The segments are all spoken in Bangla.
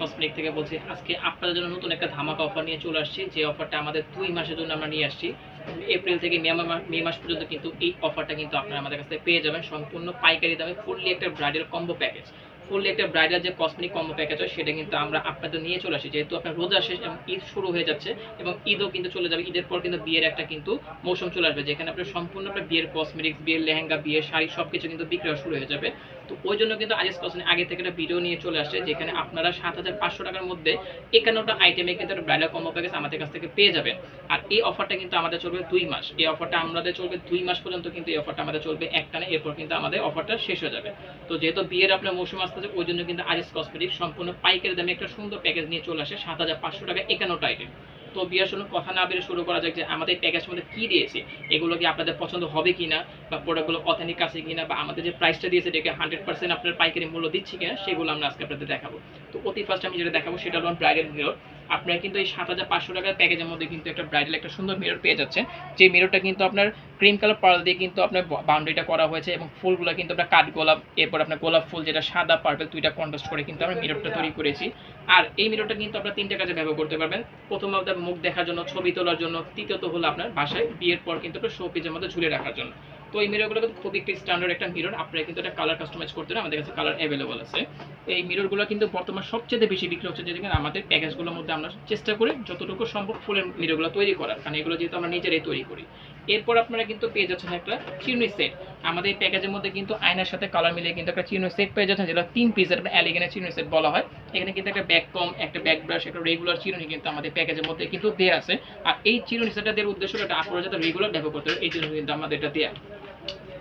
কসমেটিক থেকে বলছি, আজকে আপনাদের জন্য নতুন একটা ধামাকা অফার নিয়ে চলে আসছি, যে অফারটা আমাদের দুই মাসের জন্য আমরা নিয়ে আসছি। এপ্রিল থেকে মে মে মাস পর্যন্ত কিন্তু এই অফারটা কিন্তু আপনারা আমাদের কাছ পেয়ে যাবেন। সম্পূর্ণ পাইকারি দামে ফুললি একটা ব্রাইডাল কম্বো প্যাকেজ ফুললি একটা ব্রাইডাল যে কসমেটিক কম্বো প্যাকেজ হয়, সেটা কিন্তু আমরা আপনাদের নিয়ে চলে আসি যেহেতু আপনার রোজা শেষ এবং ঈদ শুরু হয়ে যাচ্ছে এবং ঈদও কিন্তু চলে যাবে। ঈদের পর কিন্তু বিয়ের একটা কিন্তু মৌসুম চলে আসবে, যেখানে আপনার সম্পূর্ণ আপনার বিয়ের কসমেটিক্স বিয়ের লেহেঙ্গা, বিয়ের শাড়ি সব কিছু কিন্তু বিক্রয় শুরু হয়ে যাবে। তো ওই জন্য কিন্তু আজিজ কসমেটিক আগে থেকে একটা ভিডিও নিয়ে চলে আসছে যেখানে আপনারা সাত হাজার পাঁচশো টাকার মধ্যে একান্নটা আইটেমে কিন্তু একটা ব্রাইডাল কম্বো প্যাকেজ আমাদের কাছ থেকে পেয়ে যাবেন। আর এই অফারটা কিন্তু আমাদের চলবে দুই মাস। এই অফারটা আমাদের চলবে দুই মাস পর্যন্ত কিন্তু এই অফারটা আমাদের চলবে একটানে, এরপর কিন্তু আমাদের অফারটা শেষ হয়ে যাবে। তো যেহেতু বিয়ের আপনার মৌসুম আসতেছে, ওই জন্য কিন্তু আজিজ কসমেটিক সম্পূর্ণ পাইকারি দামে একটা সুন্দর প্যাকেজ নিয়ে চলে আসে সাত হাজার পাঁচশো টাকা একান্নটা আইটেম তো বিয়ের শুনুন কথা না বেরিয়ে শুরু করা যাক যে আমাদের প্যাকেজ মধ্যে কী দিয়েছে, এগুলো কি আপনাদের পছন্দ হবে কি না বা প্রোডাক্টগুলো অথেনিক আছে কি না বা আমাদের যে প্রাইসটা দিয়েছে এটাকে হান্ড্রেড পার্সেন্ট আপনার পাইকারি মূল্য দিচ্ছি কিনা, সেগুলো আমরা আজকে আপনাদের দেখাবো। তো অতি ফার্স্ট আমি যেটা দেখাবো সেটা হলো ব্রাইডাল মিরর আপনারা কিন্তু এই সাত হাজার পাঁচশো টাকার প্যাকেজের মধ্যে কিন্তু একটা ব্রাইডাল একটা সুন্দর মিরর পেয়ে যাচ্ছেন যে মিররটা কিন্তু আপনার ক্রিম কালার পার্ল দিয়ে কিন্তু আপনার বাউন্ডারিটা করা হয়েছে এবং ফুলগুলো কিন্তু আমরা কাঠ গোলাপ, এরপর আপনার গোলাপ ফুল যেটা সাদা পার্পেল দুইটা কন্ট্রাস্ট করে কিন্তু আমরা মিররটা তৈরি করেছি। আর এই মিররটা কিন্তু আপনার তিনটে কাজে ব্যবহার করতে পারবেন। প্রথম আপনার মুখ দেখার জন্য, ছবি তোলার জন্য, তৃতীয়ত হলো আপনার বাসায় বিয়ের পর কিন্তু আপনার শো পিজের মধ্যে ঝুলে রাখার জন্য। তো এই মিররগুলো কিন্তু খুবই একটি স্ট্যান্ডার্ড একটা মিরর আপনারা কিন্তু এটা কালার কাস্টমাইজ করতে পারেন, আমাদের কাছে কালার অ্যাভেলেবল আছে। এই মিররগুলো কিন্তু বর্তমান সবচেয়ে বেশি বিক্রি হচ্ছে যেখানে আমাদের প্যাকেজগুলোর মধ্যে আমরা চেষ্টা করি যতটুকু সম্ভব ফুলের মিররগুলো তৈরি করার, কারণ এগুলো যেহেতু আমরা নিজেরাই তৈরি করি। এরপর আপনারা কিন্তু পেয়ে যাচ্ছেন একটা চিরুনি সেট আমাদের এই প্যাকেজের মধ্যে কিন্তু আয়নার সাথে কালার মিলিয়ে কিন্তু একটা চিরুনি সেট পেয়ে যাচ্ছেন, যেটা তিন পিসের অ্যালিগেনের চিরুনি সেট বলা হয়। এখানে কিন্তু একটা ব্যাক কম, একটা ব্যাক ব্রাশ একটা রেগুলার চিরুনি কিন্তু আমাদের প্যাকেজের মধ্যে কিন্তু দেওয়া আছে। আর এই চিরুনি সেটটা দেওয়ার উদ্দেশ্য এটা আপনারা যাতে রেগুলার ব্যবহার করতে এই জন্য কিন্তু আমাদের এটা দেওয়া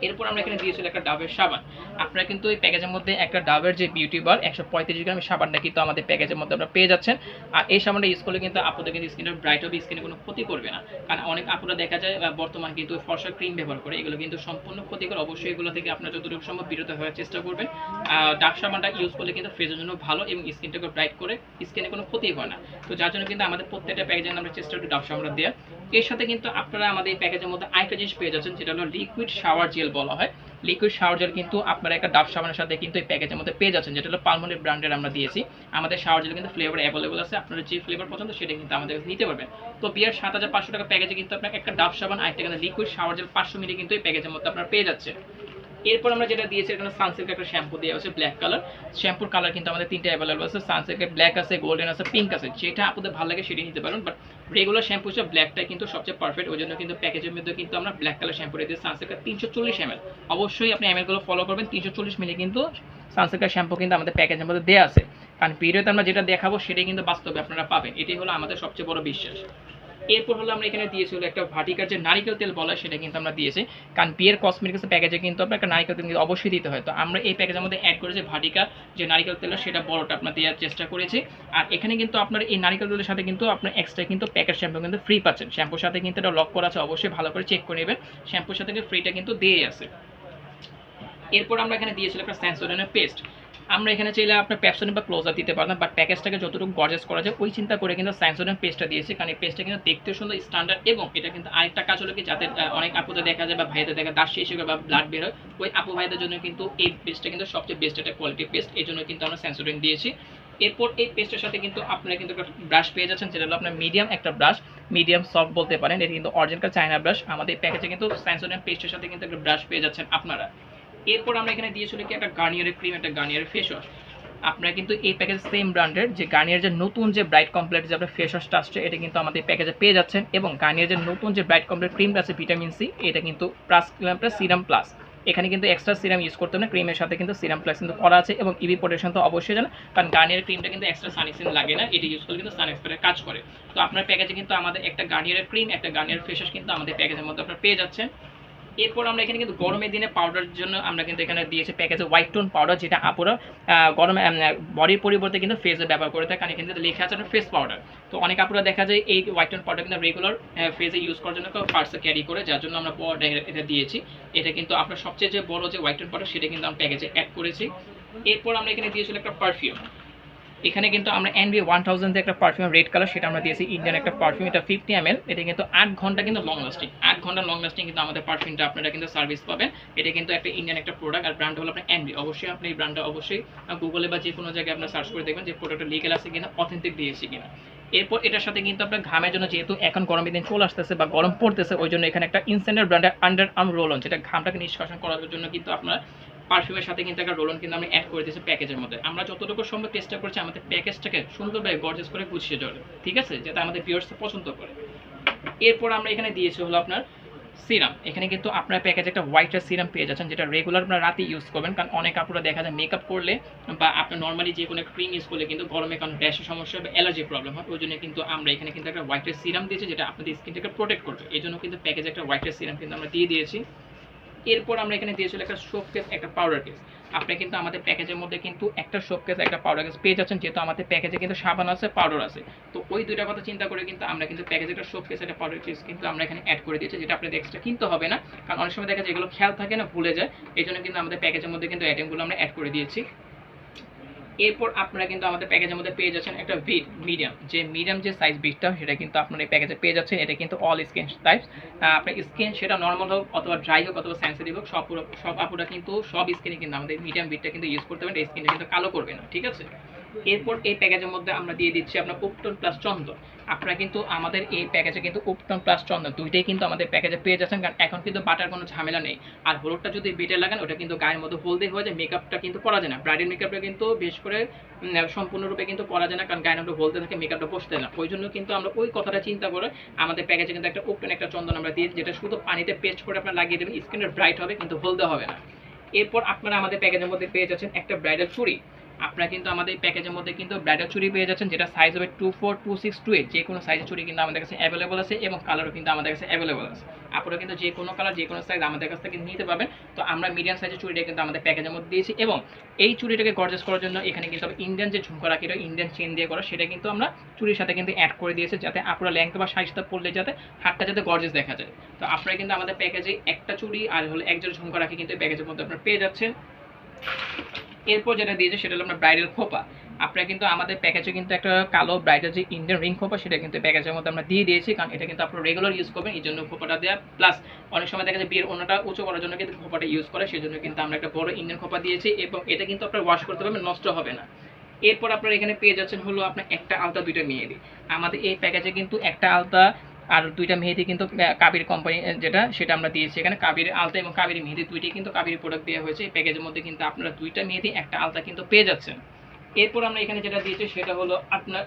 এরপর আমরা এখানে দিয়েছিল একটা ডাবের সাবান। আপনারা কিন্তু এই প্যাকেজের মধ্যে একটা ডাবের যে বিউটি বার একশো পঁয়ত্রিশ গ্রামের সাবানটা কিন্তু আমাদের প্যাকেজের মধ্যে আপনারা পেয়ে যাচ্ছেন। আর এই সাবানটা ইউজ করলে কিন্তু আপনাদের কিন্তু স্কিনের ব্রাইট হবে স্কিনে কোনো ক্ষতি করবে না। কারণ অনেক আপুরা দেখা যায় বর্তমান কিন্তু ফর্সা ক্রিম ব্যবহার করে। এগুলো কিন্তু সম্পূর্ণ ক্ষতিকর। অবশ্যই এগুলো থেকে আপনারা যতটুকু সম্ভব বিরত হওয়ার চেষ্টা করবেন। ডাব সাবানটা ইউজ করলে কিন্তু ফেসের জন্য ভালো এবং স্কিনটাকে ব্রাইট করে স্কিনে কোনো ক্ষতি হয় না। তো যার জন্য কিন্তু আমাদের প্রত্যেকটা প্যাকেজে আমরা চেষ্টা করি ডাব সাবানটা দেওয়ার। এর সাথে কিন্তু আপনারা আমাদের এই প্যাকেজের মধ্যে আরেকটা জিনিস পেয়ে যাচ্ছেন যেটা হলো লিকুইড শাওয়ার জেল বলা হয়। লিকুইড শাওয়ার জেল কিন্তু আপনারা একটা ডাব সাবানের সাথে কিন্তু এই প্যাকেজের মধ্যে পেয়ে যাচ্ছেন, যেটা হলো পালমোনিক ব্র্যান্ডের আমরা দিয়েছি। আমাদের শাওয়ার জেল কিন্তু ফ্লেভার অ্যাভেলেবল আছে, আপনারা যে ফ্লেভার পছন্দ সেটা কিন্তু আমাদের নিতে পারবেন। তো বিয়ার সাত হাজার পাঁচশো টাকা প্যাকেজে কিন্তু আপনার একটা ডাব সাবান আরেকটা কিন্তু লিকুইড শাওয়ার জেল পাঁচশো মিলি কিন্তু এই প্যাকেজের মধ্যে আপনারা পেয়ে যাচ্ছে এরপর আমরা যেটা দিয়েছি এখানে সানসিল্ক একটা শ্যাম্পু দেওয়া আছে ব্ল্যাক কালার শ্যাম্পুর কালার কিন্তু আমাদের তিনটা অ্যাভেলেবল আছে সানসিল্কের ব্ল্যাক আছে গোল্ডেন আছে পিঙ্ক আছে, যেটা আপনাদের ভালো লাগে সেটাই নিতে পারেন বাট রেগুলার শ্যাম্পু হিসেবে ব্ল্যাকটা কিন্তু সবচেয়ে পারফেক্ট ওই জন্য কিন্তু প্যাকেজের মধ্যে কিন্তু আমরা ব্ল্যাক কালার শ্যাম্পু রেখে সানসেকার তিনশো চল্লিশ এমএল অবশ্যই আপনি এমএলগুলো ফলো করবেন, তিনশো চল্লিশ মিলে কিন্তু সানসেকার শ্যাম্পু কিন্তু আমাদের প্যাকেজের মধ্যে দেওয়া আছে। কারণ ভিডিওতে আমরা যেটা দেখাবো, সেটাই কিন্তু বাস্তবে আপনারা পাবেন। এটাই হলো আমাদের সবচেয়ে বড় বিশ্বাস। এরপর হলো আমরা এখানে দিয়েছি হলো একটা ভাটিকার যে নারিকেল তেল বলা সেটা কিন্তু আমরা দিয়েছি। কারণ বিয়ের কসমেটিক্স প্যাকেজে কিন্তু আপনার একটা নারিকেল তেল কিন্তু অবশ্যই দিতে হয়। তো আমরা এই প্যাকেজের মধ্যে অ্যাড করেছি ভাটিকা, যে নারিকেল তেল সেটা বড়টা আপনার দেওয়ার চেষ্টা করেছি। আর এখানে কিন্তু আপনার এই নারিকেল তেলের সাথে কিন্তু আপনার এক্সট্রা কিন্তু প্যাকেট শ্যাম্পু কিন্তু ফ্রি পাচ্ছেন। শ্যাম্পুর সাথে কিন্তু এটা লক করা আছে, অবশ্যই ভালো করে চেক করে নেবেন। শ্যাম্পুর সাথে ফ্রিটা কিন্তু দিয়ে আছে। এরপর আমরা এখানে দিয়েছিলাম একটা স্যান্সোডেনের পেস্ট আমরা এখানে চাইলে আপনার প্যাপসোনিক বা ক্লোজার দিতে পারতাম বাট প্যাকেজটাকে যতটুকু গর্জেস করা যায়, ওই চিন্তা করে কিন্তু স্যান্সোডেন পেস্টটা দিয়েছি, কারণ এই পেস্টটা কিন্তু দেখতে সুন্দর স্ট্যান্ডার্ড এবং এটা কিন্তু আরেকটা কাজ হলো কি যাতে অনেক আপুদের দেখা যায় বা ভাইদের দেখা দাস হিসেবে বা ব্লাড বের হয়, ওই আপু ভাইদের জন্য কিন্তু এই পেস্টটা কিন্তু সবচেয়ে বেস্ট একটা কোয়ালিটি পেস্ট এই জন্য কিন্তু আমরা স্যান্সোডেন দিয়েছি। এরপর এই পেস্টের সাথে কিন্তু আপনারা কিন্তু একটা ব্রাশ পেয়ে যাচ্ছেন, যেটা হলো আপনার মিডিয়াম একটা ব্রাশ মিডিয়াম সফট বলতে পারেন, এটা কিন্তু অরিজিনাল চায়না ব্রাশ আমাদের প্যাকেজে কিন্তু স্যান্সোডেন পেস্টের সাথে কিন্তু একটা ব্রাশ পেয়ে যাচ্ছেন আপনারা। এরপর আমরা এখানে দিয়েছিল কি একটা গার্নিয়ারের ক্রিম একটা গার্নিয়ারের ফেস ওয়াশ আপনারা কিন্তু এই প্যাকেজ সেম ব্র্যান্ডের যে গার্নিয়ার যে নতুন যে ব্রাইট কমপ্লেট যে আপনার ফেস ওয়াশটা আসছে, এটা কিন্তু আমাদের প্যাকেজে পেয়ে যাচ্ছেন এবং গার্নিয়ার যে নতুন যে ব্রাইট কমপ্লেট ক্রিমটা আছে ভিটামিন সি এটা কিন্তু প্লাস প্লাস সিরাম প্লাস এখানে কিন্তু এক্সট্রা সিরাম ইউজ করতে হবে না ক্রিমের সাথে কিন্তু সিরাম প্লাস কিন্তু করা আছে এবং ইভি প্রোটেকশন তো অবশ্যই জানেন, কারণ গার্নিয়ার ক্রিমটা কিন্তু এক্সট্রা সানিসিন লাগে না, এটা ইউজ করলে কিন্তু সান এক্সপারের কাজ করে। তো আপনার প্যাকেজে কিন্তু আমাদের একটা গার্নিয়ারের ক্রিম একটা গার্নিয়ার ফেস ওয়াশ কিন্তু আমাদের প্যাকেজের মধ্যে আপনারা পেয়ে যাচ্ছেন। এরপর আমরা এখানে কিন্তু গরমের দিনে পাউডার জন্য আমরা কিন্তু এখানে দিয়েছি প্যাকেজে হোয়াইট টোন পাউডার যেটা আপুরা গরমে বডির পরিবর্তে কিন্তু ফেসে ব্যবহার করে থাকে কারণ কিন্তু লেখা আছে ফেস পাউডার তো অনেক আপুরা দেখা যায় এই হোয়াইট টোন পাউডার কিন্তু রেগুলার ফেসে ইউজ করার জন্য পার্সে ক্যারি করে, যার জন্য আমরা এটা দিয়েছি। এটা কিন্তু আপনার সবচেয়ে যে বড় যে হোয়াইট টোন পাউডার সেটা কিন্তু আমরা প্যাকেজে অ্যাড করেছি। এরপর আমরা এখানে দিয়েছিলাম একটা পারফিউম এখানে কিন্তু আমরা এনবি ওয়ান থাউজেন্ড একটা পারফিউম রেড কালার সেটা আমরা দিয়েছি ইন্ডিয়ান একটা পারফিউম এটা ফিফটি এম এল এটা কিন্তু আট ঘণ্টা কিন্তু লং লাস্টিং আট ঘণ্টা লং লাস্টিং কিন্তু আমাদের পারফিউমটা আপনারা কিন্তু সার্ভিস পাবেন। এটা কিন্তু একটা ইন্ডিয়ান একটা প্রোডাক্ট আর ব্র্যান্ড হলো আপনার এনবি অবশ্যই আপনি এই ব্র্যান্ডটা অবশ্যই গুগলে বা যে কোনো জায়গায় আপনার সার্চ করে দেখবেন যে প্রোডাক্টটা লিগেল আছে কিনা অথেন্টিক দিয়েছি কিনা। এরপর এটার সাথে কিন্তু আপনার ঘামের জন্য যেহেতু এখন গরমের দিন চলে আসতেছে বা গরম পড়তেছে, ওই জন্য এখানে একটা ইনসেন্ডার ব্র্যান্ডের আন্ডার আর্ম রোল অন যেটা ঘামটাকে নিষ্কাশন করার জন্য কিন্তু আপনার পারফিউমের সাথে কিন্তু একটা রোলন কিন্তু আমরা অ্যাড করে দিয়েছি প্যাকেজের মধ্যে। আমরা যতটুকু সম্ভব চেষ্টা করছি আমাদের প্যাকেজটাকে সুন্দরভাবে গর্জেস করে গুছিয়ে চলে ঠিক আছে? যাতে আমাদের ভিউয়ার্স পছন্দ করে। এরপর আমরা এখানে দিয়েছি হলো আপনার সিরাম। এখানে কিন্তু আপনার প্যাকেজে একটা হোয়াইটের সিরাম পেয়ে যাচ্ছেন, যেটা রেগুলার আপনার রাতে ইউজ করবেন, কারণ অনেক আপুরা দেখা যায় মেকআপ করলে বা আপনার নর্মালি যে কোনো ক্রিম ইউজ করলে কিন্তু গরমে কারণ র্যাশের সমস্যা বা অ্যালার্জি প্রবলেম হয়, ওই জন্য কিন্তু আমরা এখানে কিন্তু একটা হোয়াইটের সিরাম দিয়েছি, যেটা আপনাদের স্কিনটাকে প্রোটেক্ট করবে। এই জন্য কিন্তু প্যাকেজে একটা হোয়াইটের সিরাম কিন্তু আমরা দিয়ে দিয়েছি। এরপর আমরা এখানে দিয়েছিল একটা শোকেস কেস একটা পাউডার কেস আপনি কিন্তু আমাদের প্যাকেজের মধ্যে কিন্তু একটা শোকেস কেস একটা পাউডার কেস পেয়ে যাচ্ছেন, যেহেতু আমাদের প্যাকেজে কিন্তু সাবান আছে পাউডার আছে। তো ওই দুইটা কথা চিন্তা করে কিন্তু আমরা কিন্তু প্যাকেজে একটা শোকেস কেস একটা পাউডার কেস কিন্তু আমরা এখানে অ্যাড করে দিয়েছি, যেটা আপনাদের এক্সট্রা কিনতে হবে না। কারণ অনেক সময় দেখা যায় এগুলো খেয়াল থাকে না, ভুলে যায়। এই জন্য কিন্তু আমাদের প্যাকেজের মধ্যে কিন্তু আইটেমগুলো আমরা অ্যাড করে দিয়েছি। এরপর আপনারা কিন্তু আমাদের প্যাকেজের মধ্যে পেয়ে যাচ্ছেন একটা ভিড মিডিয়াম যে মিডিয়াম যে সাইজ বিটটা সেটা কিন্তু আপনারা এই প্যাকেজে পেয়ে যাচ্ছেন। এটা কিন্তু অল স্কিন টাইপস আপনার স্কিন সেটা নর্মাল হোক অথবা ড্রাই হোক অথবা সেন্সিটিভ হোক, সব সব আপুরা কিন্তু, সব স্কিনে কিন্তু আমাদের মিডিয়াম বিটটা কিন্তু ইউজ করতে পারেন স্কিনটা কিন্তু কালো করবে না, ঠিক আছে? এরপর এই প্যাকেজের মধ্যে আমরা দিয়ে দিচ্ছি আপনার উপটন প্লাস চন্দন। আপনারা কিন্তু আমাদের এই প্যাকেজে কিন্তু উপটন প্লাস চন্দন, দুইটাই কিন্তু আমাদের প্যাকেজে পেয়ে যাচ্ছেন, কারণ এখন কিন্তু বাটার কোনো ঝামেলা নেই। আর হলুদটা যদি বিটে লাগান ওটা কিন্তু গায়ের মধ্যে হলদে হয়ে যায় মেকআপটা কিন্তু করা যায় না। ব্রাইডাল মেকআপটা কিন্তু বেশ করে সম্পূর্ণরূপে কিন্তু করা যায় না, কারণ গায়ের মধ্যে হলদে থাকে মেকআপটা বসতে না। ওই জন্য কিন্তু আমরা ওই কথাটা চিন্তা করে আমাদের প্যাকেজে কিন্তু একটা উপটন একটা চন্দন আমরা দিই যেটা শুধু পানিতে পেস্ট করে আপনার লাগিয়ে দেবেন স্কিনের ব্রাইট হবে, কিন্তু হলদে হবে না। এরপর আপনারা আমাদের প্যাকেজের মধ্যে পেয়ে যাচ্ছেন একটা ব্রাইডাল চুড়ি। আপনারা কিন্তু আমাদের প্যাকেজের মধ্যে কিন্তু ব্রাইডাল চুড়ি পেয়ে যাচ্ছেন, যেটা সাইজ হবে two four two six two eight যে কোনো সাইজের চুড়ি কিন্তু আমাদের কাছে অ্যাভেলেবল আছে এবং কালারও কিন্তু আমাদের কাছে অ্যাভেলেবল আছে। আপনারা কিন্তু যে কোনো কালার যে কোনো সাইজ আমাদের কাছ থেকে নিতে পারবেন। তো আমরা মিডিয়াম সাইজের চুড়িটা কিন্তু আমাদের প্যাকেজের মধ্যে দিয়েছি এবং এই চুরিটাকে গর্জেস করার জন্য এখানে কিন্তু ইন্ডিয়ান যে ঝুমকা রাখিটা ইন্ডিয়ান চেন দিয়ে করা, সেটা কিন্তু আমরা চুরির সাথে কিন্তু অ্যাড করে দিয়েছি যাতে আপনারা ল্যাংথ বা সাইজটা পড়লে যাতে হাতটা যাতে গর্জেস দেখা যায়। তো আপনারা কিন্তু আমাদের প্যাকেজে একটা চুরি আর হলো এক জোড়া ঝুমকা রাখি কিন্তু প্যাকেজের মধ্যে আপনারা পেয়ে যাচ্ছেন। এরপর যেটা দিয়েছে সেটা হলো আমরা ব্রাইডাল খোপা। আপনারা কিন্তু আমাদের প্যাকেজে কিন্তু একটা কালো ব্রাইডাল যে ইন্ডিয়ান রিং খোপা, সেটা কিন্তু প্যাকেজের মধ্যে আমরা দিয়ে দিয়েছি, কারণ এটা কিন্তু আপনারা রেগুলার ইউজ করবেন, এই জন্য খোপাটা দেওয়া প্লাস অনেক সময় দেখা যায় বিয়ের অন্যটা উঁচু করার জন্য কিন্তু খোপাটা ইউজ করে সেই জন্য কিন্তু আমরা একটা বড় ইন্ডিয়ান খোপা দিয়েছি এবং এটা কিন্তু আপনারা ওয়াশ করতে পারবেন, নষ্ট হবে না। এরপর আপনারা এখানে পেয়ে যাচ্ছেন হলো আপনার একটা আলতা দুইটা মেহেদি। আমাদের এই প্যাকেজে কিন্তু একটা আলতা আর দুইটা মেহেদি কিন্তু কাবির কোম্পানি যেটা, সেটা আমরা দিয়েছি এখানে। কাবির আলতা এবং কাবির মেহেদি দুইটাই কিন্তু কাবির প্রোডাক্ট দেওয়া হয়েছে। এই প্যাকেজের মধ্যে কিন্তু আপনারা দুইটা মেহেদি, একটা আলতা কিন্তু পেয়ে যাচ্ছেন। এরপর আমরা এখানে যেটা দিয়েছি, সেটা হলো আপনার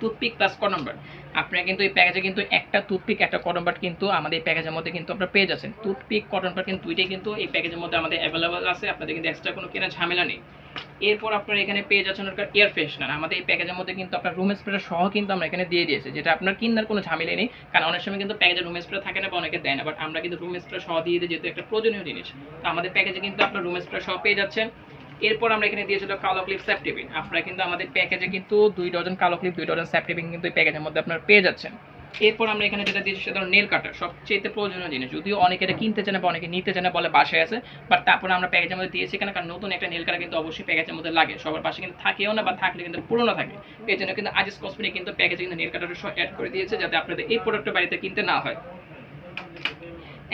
টুথপিক প্লাস কটনবার্ড আপনারা কিন্তু এই প্যাকেজে কিন্তু একটা টুথপিক একটা কটনবার্ড কিন্তু আমাদের এই প্যাকেজের মধ্যে কিন্তু আপনারা পেয়ে যাচ্ছেন। টুথপিক কটনবার্ড কিন্তু দুইটাই কিন্তু এই প্যাকেজের মধ্যে আমাদের অ্যাভেলেবল আছে, আপনাদের কিন্তু এক্সট্রা কোনো কেনা ঝামেলা নেই। এরপর আপনারা এখানে পেয়ে যাচ্ছেন একটা এয়ার ফ্রেশনার আমাদের এই প্যাকেজের মধ্যে কিন্তু আপনার রুম স্প্রে সহ কিন্তু আমরা এখানে দিয়ে দিয়েছি, যেটা আপনার কিনার কোনো ঝামেলা নেই, কারণ অনেক সময় কিন্তু প্যাকেজে রুম স্প্রে থাকে না বা অনেকে দেয় না বাট আমরা কিন্তু রুম স্প্রে সহ দিয়ে দিই যেহেতু একটা প্রয়োজনীয় জিনিস। তো আমাদের প্যাকেজে কিন্তু আপনার রুম স্প্রে সহ পেয়ে যাচ্ছেন। এরপর আমরা এখানে দিয়েছিল কালো ক্লিপ স্যাপটিপিন আপনারা কিন্তু আমাদের প্যাকেজে কিন্তু দুই ডজন কালো ক্লিপ দুই ডজন স্যাপটিপিন কিন্তু এই প্যাকেজের মধ্যে আপনারা পেয়ে যাচ্ছেন। এরপর আমরা এখানে যেটা দিয়েছি সেটা নেল কাটার সবচেয়ে প্রয়োজনীয় জিনিস। যদিও অনেকে এটা কিনতে চায় বা অনেকে নিতে চায় না বলে বাসায় আছে বাট তারপরে আমরা প্যাকেজের মধ্যে দিয়েছি কেন কারণ নতুন একটা নেল কাটার কিন্তু অবশ্যই প্যাকেজের মধ্যে লাগে। সবার পাশে কিন্তু থাকেও না বা থাকলে কিন্তু পুরনো থাকে। এই জন্য কিন্তু আজিস কসমেটিক কিন্তু প্যাকেজে কিন্তু নেল কাটার অ্যাড করে দিয়েছে, যাতে আপনাদের এই প্রোডাক্টটা বাড়িতে কিনতে না হয়।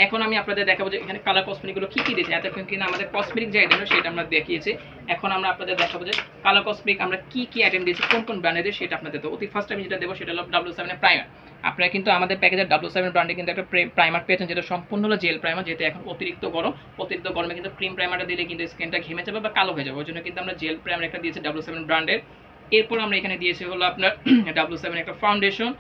এখন আমি আপনাদের দেখাবো যে এখানে কালার কসমেটিকগুলো কী কী দিয়েছে। এতক্ষণ কিন্তু আমাদের কসমেটিক যে আইটেম সেটা আমরা দেখিয়েছি। এখন আমরা আপনাদের দেখাবো যে কালার কসমেটিক আমরা কী কী আইটেম দিয়েছি, কোন কোন ব্র্যান্ডের সেটা আপনাদের দেবো অতি ফার্স্ট আমি যেটা দেবো, সেটা হলো ডাব্লিউ সেভেনের প্রাইমার আপনারা কিন্তু আমাদের প্যাকেজের ডাব্লিউ সেভেন ব্র্যান্ডে কিন্তু একটা প্রাইমার পেয়েছেন, যেটা সম্পূর্ণ হলো জেল প্রাইমার যেহেতু এখন অতিরিক্ত গরম। অতিরিক্ত গরমে কিন্তু ক্রিম প্রাইমারটা দিলে কিন্তু স্কিনটা ঘেমে যাবে বা কালো হয়ে যাবে। ওই জন্য কিন্তু আমরা জেল প্রাইমার একটা দিয়েছি ডাব্লিউ সেভেন ব্র্যান্ডের এরপর আমরা এখানে দিয়েছি হলো আপনার ডাব্লু সেভেন একটা ফাউন্ডেশন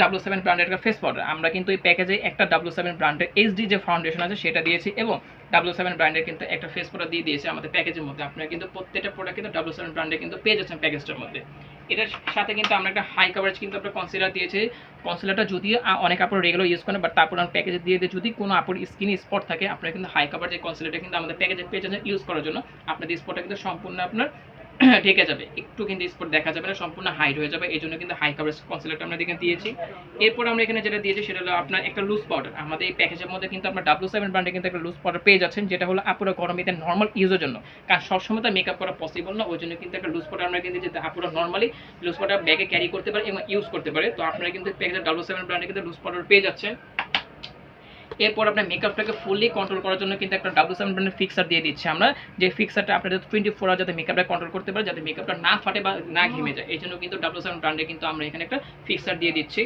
ডাব্লিউ সেভেন ব্র্যান্ডের একটা ফেস পাউডার আমরা কিন্তু এই প্যাকেজে একটা ডাব্লিউ সেভেন ব্র্যান্ডের এইচডি যে ফাউন্ডেশন আছে, সেটা দিয়েছি এবং ডাব্লিউ সেভেন ব্র্যান্ডের কিন্তু একটা ফেস পাউডার দিয়ে দিয়েছে আমাদের প্যাকেজের মধ্যে। আপনারা কিন্তু প্রত্যেকটা প্রোডাক্ট কিন্তু ডাব্লিউ সেভেন ব্র্যান্ডে কিন্তু পেয়ে যাচ্ছেন প্যাকেজটার মধ্যে। এটার সাথে কিন্তু আমরা একটা হাই কাভারেজ কিন্তু আমরা কনসিলার দিয়েছি। কনসিলারটা যদিও অনেক আপনার রেগুলার ইউজ করেন বাট তারপর আমরা প্যাকেজে দিয়ে দিয়ে যদি কোনো আপুর স্কিন স্পট থাকে, আপনারা কিন্তু হাই কাভার যে কনসিলারটা কিন্তু আমাদের প্যাকেজে পেয়ে যাচ্ছেন ইউজ করার জন্য। আপনাদের স্পটটা কিন্তু সম্পূর্ণ আপনার ঢেকে যাবে। একটু কিন্তু স্পট দেখা যাবে না, সম্পূর্ণ হাইড হয়ে যাবে। এই জন্য কিন্তু হাই কাভারেজ কনসিলারটা আমরা এখানে দিয়েছি। এরপর আমরা এখানে যেটা দিয়েছি, সেটা হলো আপনার একটা লুজ পাউডার আমাদের এই প্যাকেজের মধ্যে কিন্তু আপনার ডাব্লু সেভেন ব্র্যান্ডে কিন্তু একটা লুজ পাউডার পেয়ে যাচ্ছেন, যেটা হলো আপুরা গরমিতে নর্মাল ইউজের জন্য। কারণ সবসময় তো মেকআপ করা পসিবল না ওই জন্য কিন্তু একটা লুজ পাউডার আমরা কিন্তু যেতে আপুরা নর্মালি লুজ পাউডার ব্যাগে ক্যারি করতে পারে এবং ইউজ করতে পারে। তো আপনারা কিন্তু প্যাকেজের ডাব্লু সেভেন ব্র্যান্ডে কিন্তু লুজ পাউডার পেয়ে যাচ্ছেন। এরপর আপনার মেকআপটাকে ফুললি কন্ট্রোল করার জন্য কিন্তু একটা ডাব্লু সেভেন ব্র্যান্ডের ফিক্সার দিয়ে দিচ্ছি আমরা, যে ফিক্সারটা আপনাদের টোয়েন্টি ফোর আওয়ার যাতে মেকআপটা কন্ট্রোল করতে পারে, যাতে মেকআপটা না ফাটে বা না ঘেমে যায়। এই জন্য কিন্তু ডাব্লু সেভেন ব্র্যান্ডে কিন্তু আমরা এখানে একটা ফিক্সার দিয়ে দিচ্ছি।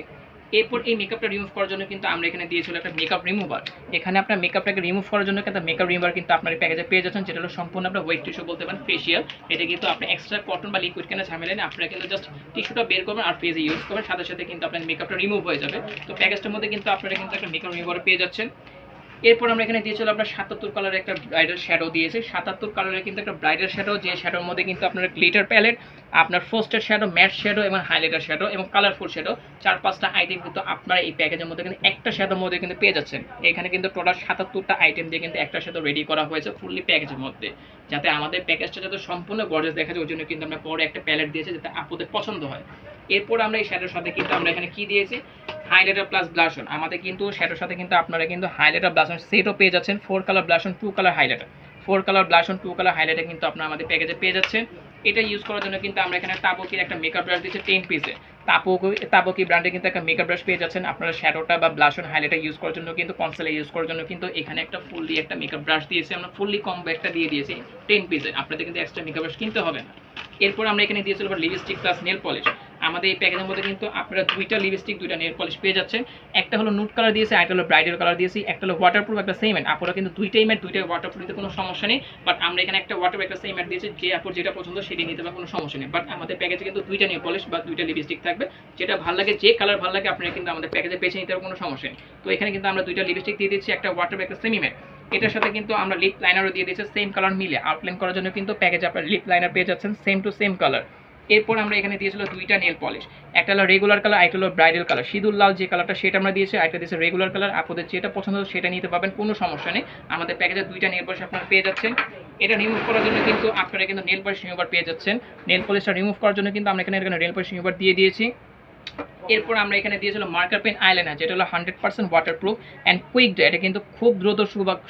এরপর এই মেকআপটা রিমুভ করার জন্য কিন্তু আমরা এখানে দিয়েছিল একটা মেকআপ রিমুভার এখানে আপনার মেকআপটাকে রিমুভ করার জন্য একটা মেকআপ রিমুভার কিন্তু আপনার প্যাকেজে পেয়ে যাচ্ছেন, যেটা হলো সম্পূর্ণ আপনার ওয়েট টিস্যু বলতে পারেন ফেশিয়াল এটা কিন্তু আপনি এক্সট্রা কটন বা লিকুইড কেনা ঝামেলা নেই, আপনারা কিন্তু জাস্ট টিস্যুটা বের করবেন আর ফেজে ইউজ করবেন, সাথে সাথে কিন্তু আপনার মেকআপটা রিমুভ হয়ে যাবে। তো প্যাকেজটার মধ্যে কিন্তু আপনারা কিন্তু একটা মেকআপ রিমুভার পেয়ে যাচ্ছেন। এরপর আমরা এখানে দিয়েছিলাম আপনার সাতাত্তর কালারের একটা ব্রাইডাল শ্যাডো দিয়েছে। সাতাত্তর কালারের কিন্তু একটা ব্রাইডাল শ্যাডো যে শ্যাডোর মধ্যে কিন্তু আপনার গ্লিটার প্যালেট আপনার ফোস্টের শ্যাডো ম্যাট শ্যাডো এবং হাইলাইটার শ্যাডো এবং কালারফুল শ্যাডো চার পাঁচটা আইটেম কিন্তু আপনার এই প্যাকেজের মধ্যে কিন্তু একটা শ্যাডোর মধ্যে কিন্তু পেয়ে যাচ্ছেন। এখানে কিন্তু টোটাল সাতাত্তরটা আইটেম দিয়ে কিন্তু একটা শ্যাডো রেডি করা হয়েছে ফুললি প্যাকেজের মধ্যে। যাতে আমাদের প্যাকেজটা যাতে সম্পূর্ণ গর্জেস দেখা যায়, ওই জন্য কিন্তু আমরা পরে একটা প্যালেট দিয়েছি যাতে আপুদের পছন্দ হয়। এরপর আমরা এই শ্যাডোর সাথে কিন্তু আমরা এখানে কি দিয়েছি? হাইলাইটার প্লাস ব্লাশন আমাদের কিন্তু শ্যাডোর সাথে কিন্তু আপনারা কিন্তু হাইলাইটার ব্লাশন সেটও পেয়ে যাচ্ছেন। Four colour blush on two colour highlighter four colour blush on two colour highlighter কিন্তু আপনারা আমাদের প্যাকেজে পেয়ে যাচ্ছেন। এটা ইউজ করার জন্য কিন্তু আমরা এখানে তাবকির একটা মেকআপ ব্রাশ দিচ্ছি টেন পিসে তাপকি তাবকি ব্র্যান্ডে কিন্তু একটা মেকআপ ব্রাশ পেয়ে যাচ্ছেন। আপনারা শ্যাডোটা বা ব্লাশন হাইলাইটার ইউজ করার জন্য কিন্তু কনসেলে ইউজ করার জন্য কিন্তু এখানে একটা ফুললি একটা মেকআপ ব্রাশ দিয়েছি। আমরা ফুললি কম একটা দিয়ে দিয়েছি টেন পিসে আপনাদের কিন্তু এক্সট্রা মেকআপ ব্রাশ কিনতে হবে না। এরপর আমরা এখানে দিয়েছিল লিপস্টিক প্লাস নেল পলিশ আমাদের এই প্যাকেজের মধ্যে কিন্তু আপনারা দুইটা লিপস্টিক দুইটা নেল পলিশ পেয়ে যাচ্ছেন। একটা হলো নুট কালার দিয়েছে একটা হলো ব্রাইডাল কালার দিয়েছি, একটা হলো ওয়াটারপ্রুফ একটা সেমেন্ট আপনারা কিন্তু দুইটাই ম্যাট দুইটাই ওয়াটারপ্রুফ দিতে কোনো সমস্যা নেই। বাট আমরা এখানে একটা ওয়াটার একটা সেম ম্যাট দিয়েছি, যে আপুর যেটা পছন্দ সেটি নিতে পারে কোনো সমস্যা নেই। বাট আমাদের প্যাকেজে কিন্তু দুইটা নেল পলিশ বা দুইটা লিপস্টিক থাকবে। যেটা ভালো লাগে, যে কালার ভালো লাগে, আপনারা কিন্তু আমাদের প্যাকেজে বেছে নিতে পারবেন কোনো সমস্যা নেই। তো এখানে কিন্তু আমরা দুইটা লিপস্টিক দিয়ে দিচ্ছি একটা ওয়াটার একটা সেমি ম্যাট এটার সাথে কিন্তু আমরা লিপ লাইনারও দিয়ে দিয়েছি সেম কালার মিলে। আউটলাইন করার জন্য কিন্তু প্যাকেজে আপনার লিপ লাইনার পেয়ে যাচ্ছেন সেম টু সেম কালার এরপর আমরা এখানে দিয়েছিল দুইটা নেল পলিশ একটা হলো রেগুলার কালার একটা হলো ব্রাইডাল কালার সিঁদুর লাল যে কালারটা সেটা আমরা দিয়েছি একটা দিয়েছে রেগুলার কালার আপনাদের যেটা পছন্দ সেটা নিতে পারবেন, কোনো সমস্যা নেই। আমাদের প্যাকেজে দুইটা নেল পলিশ আপনারা পেয়ে যাচ্ছেন। এটা রিমুভ করার জন্য কিন্তু আপনারা কিন্তু নেল পলিশ রিমুভার পেয়ে যাচ্ছেন। নেল পলিশটা রিমুভ করার জন্য কিন্তু আমরা এখানে এখানে নেল পলিশ রিমুভার দিয়ে দিয়েছি। এরপর আমরা এখানে দিয়েছিলাম মার্কার পেন আইলাইনার যেটা হলো hundred percent waterproof and quick dry এটা কিন্তু খুব দ্রুত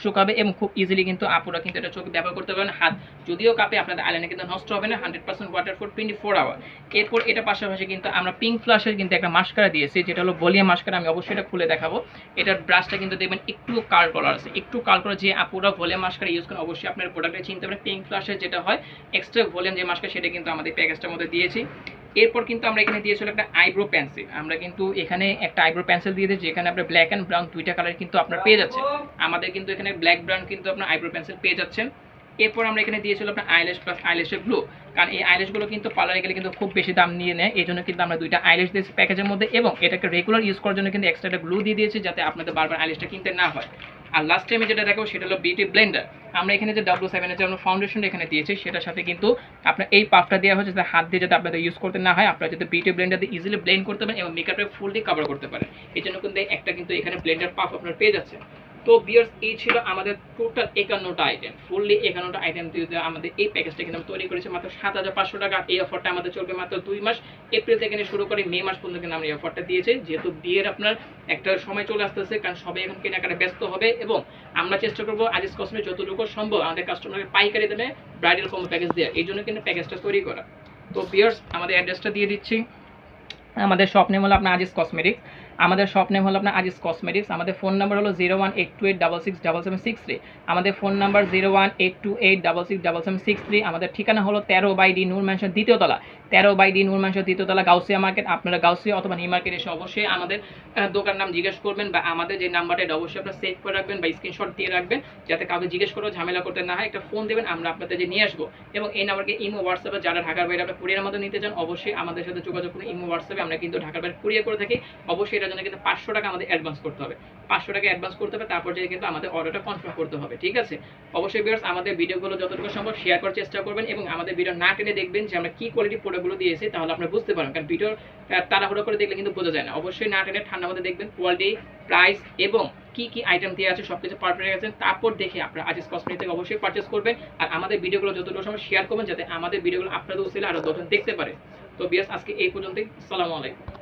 শুকাবে এবং খুব ইজিলি কিন্তু আপুরা কিন্তু এটা চোখে ব্যবহার করতে পারবেন। হাত যদিও কাপে, আপনাদের আইলাইনার কিন্তু নষ্ট হবে না hundred percent waterproof twenty four hour এরপর এটা পাশাপাশি কিন্তু আমরা পিঙ্ক ফ্লাশের কিন্তু একটা মাস্কারা দিয়েছি, যেটা হলো ভলিউম মাস্কারা আমি অবশ্যই এটা খুলে দেখাবো। এটার ব্রাশটা কিন্তু দেখবেন একটু কাল কলার আছে। একটু কাল কলার যে আপুরা ভলিউম মাস্কারা ইউজ করেন, অবশ্যই আপনার প্রোডাক্টে চিনতে পারেন। পিঙ্ক ফ্লাশের যেটা হয় এক্সট্রা ভলিউম যে মাস্কার সেটা কিন্তু আমাদের প্যাকেজটার মধ্যে দিয়েছি। এরপর কিন্তু আমরা এখানে দিয়েছিল একটা আইব্রো পেন্সিল আমরা কিন্তু এখানে একটা আইব্রো পেন্সিল দিয়ে দিয়েছি, যেখানে আপনার ব্ল্যাক অ্যান্ড ব্রাউন দুইটা কালার কিন্তু আপনার পেয়ে যাচ্ছে আমাদের কিন্তু এখানে ব্ল্যাক ব্রাউন কিন্তু আপনার আইব্রো পেন্সিল পেয়ে যাচ্ছেন। এরপর আমরা এখানে দিয়েছিল আপনার আইলেশ প্লাস আইলেশের গ্লো কারণ এই আইলেশগুলো কিন্তু পার্লারে গেলে কিন্তু খুব বেশি দাম নিয়ে নেয়, এই জন্য কিন্তু আমরা দুইটা আইলেশ দিয়েছি প্যাকেজের মধ্যে এবং এটাকে রেগুলার ইউজ করার জন্য কিন্তু এক্সট্রা একটা গ্লু দিয়ে দিয়েছি, যাতে আপনাদের বারবার আইলেশটা কিনতে না হয়। আর লাস্ট টাইমে যেটা দেখো, সেটা হলো বিউটি ব্লেন্ডার আমরা এখানে যে ডাব্লু সেভেনের যে আমরা ফাউন্ডেশন এখানে দিয়েছি, সেটার সাথে কিন্তু আপনার এই পাফটা দেওয়া হয়েছে হাত দিয়ে যাতে আপনাদের ইউজ করতে না হয়, আপনারা যাতে বিউটি ব্লেন্ডার দিয়ে ইজিলি ব্লেন্ড করতে পারেন এবং মেকআপে ফুললি কভার করতে পারেন। এই জন্য কিন্তু একটা কিন্তু এখানে ব্লেন্ডার পাফ আপনার পেয়ে যাচ্ছে তো বিয়ার্স এই ছিল আমাদের টোটাল একান্নটা আইটেম ফুললি একান্নটা আইটেম দিয়ে আমাদের এই প্যাকেজটা কিন্তু তৈরি করেছি। মাত্র সাত হাজার পাঁচশো টাকা। এই অফারটা আমাদের চলবে মাত্র দুই মাস। এপ্রিল থেকে শুরু করে মে মাস পর্যন্ত কিন্তু আমরা এই অফারটা দিয়েছি। যেহেতু বিয়ের আপনার একটা সময় চলে আসতেছে, কারণ সবাই এখন কেনাকাটা ব্যস্ত হবে এবং আমরা চেষ্টা করব আজিজ কসমে যতটুকু সম্ভব আমাদের কাস্টমারকে পাইকারি দামে ব্রাইডাল কম্বো প্যাকেজ দেওয়া এই জন্য কিন্তু প্যাকেজটা তৈরি করা। তো বিয়ার্স আমাদের অ্যাড্রেসটা দিয়ে দিচ্ছি। আমাদের শপ নেম হলো আপনার আজিজ কসমেটিক্স আমাদের শপ নেম হলো আপনার আজিজ কসমেটিক্স আমাদের ফোন নাম্বার হলো zero one eight two eight double six double seven six three আমাদের phone number zero one eight two eight double six double seven six three আমাদের ঠিকানা হলো তেরো বাই ডি নূর ম্যানশন দ্বিতীয়তলা তেরো বাই ডি নূর ম্যানশন দ্বিতীয়তলা গাউসিয়া মার্কেট আপনারা গাউসিয়া অথবা নিউ মার্কেট এসে অবশ্যই আমাদের দোকান নাম জিজ্ঞেস করবেন বা আমাদের যে নাম্বারটা এটা অবশ্যই আপনারা সেভ করে রাখবেন বা স্ক্রিনশট দিয়ে রাখবেন, যাতে কাউকে জিজ্ঞেস করেও ঝামেলা করতে না হয়। একটা ফোন দেবেন, আমরা আপনাদের যে নিয়ে আসব। এবং এই নাম্বারকে ইমো হোয়াটসঅ্যাপে যারা ঢাকার বাইরে আপনার কুরিয়ার মধ্যে নিতে চান, অবশ্যই আমাদের সাথে যোগাযোগ করুন। ইমো হোয়াটসঅ্যাপে আমরা কিন্তু ঢাকার বাইরে কুরিয়ার করে থাকি। অবশ্যই এটা কেনার জন্য কিন্তু পাঁচশো টাকা আমাদের অ্যাডভান্স করতে হবে। পাঁচশো টাকা অ্যাডভান্স করতে হবে, তারপর যে কিন্তু আমাদের অর্ডারটা কনফার্ম করতে হবে, ঠিক আছে? অবশ্যই ভিউয়ার্স আমাদের ভিডিওগুলো যতটুকু সম্ভব শেয়ার করার চেষ্টা করবেন এবং আমাদের ভিডিও না টেনে দেখবেন যে আমরা কি কোয়ালিটি প্রোডাক্টগুলো দিয়েছি, তাহলে আপনারা বুঝতে পারবেন। কারণ ভিডিও তাড়াহুড়ো করে দেখলে কিন্তু বোঝা যায় না। অবশ্যই না টেনে ঠান্ডা মধ্যে দেখবেন কোয়ালিটি প্রাইস এবং কি কি আইটেম দিয়ে আছে সব কিছু পারফেক্ট আছে তারপর দেখে আপনারা আজিজ কসমেটিক থেকে অবশ্যই পারচেস করবেন আর আমাদের ভিডিওগুলো যতটুকু সময় শেয়ার করবেন যাতে আমাদের ভিডিওগুলো আপনাদের উচিত আরও দশজন দেখতে পারে। তো বিয়াস আজকে এই পর্যন্তই। সালামু আলাইকুম।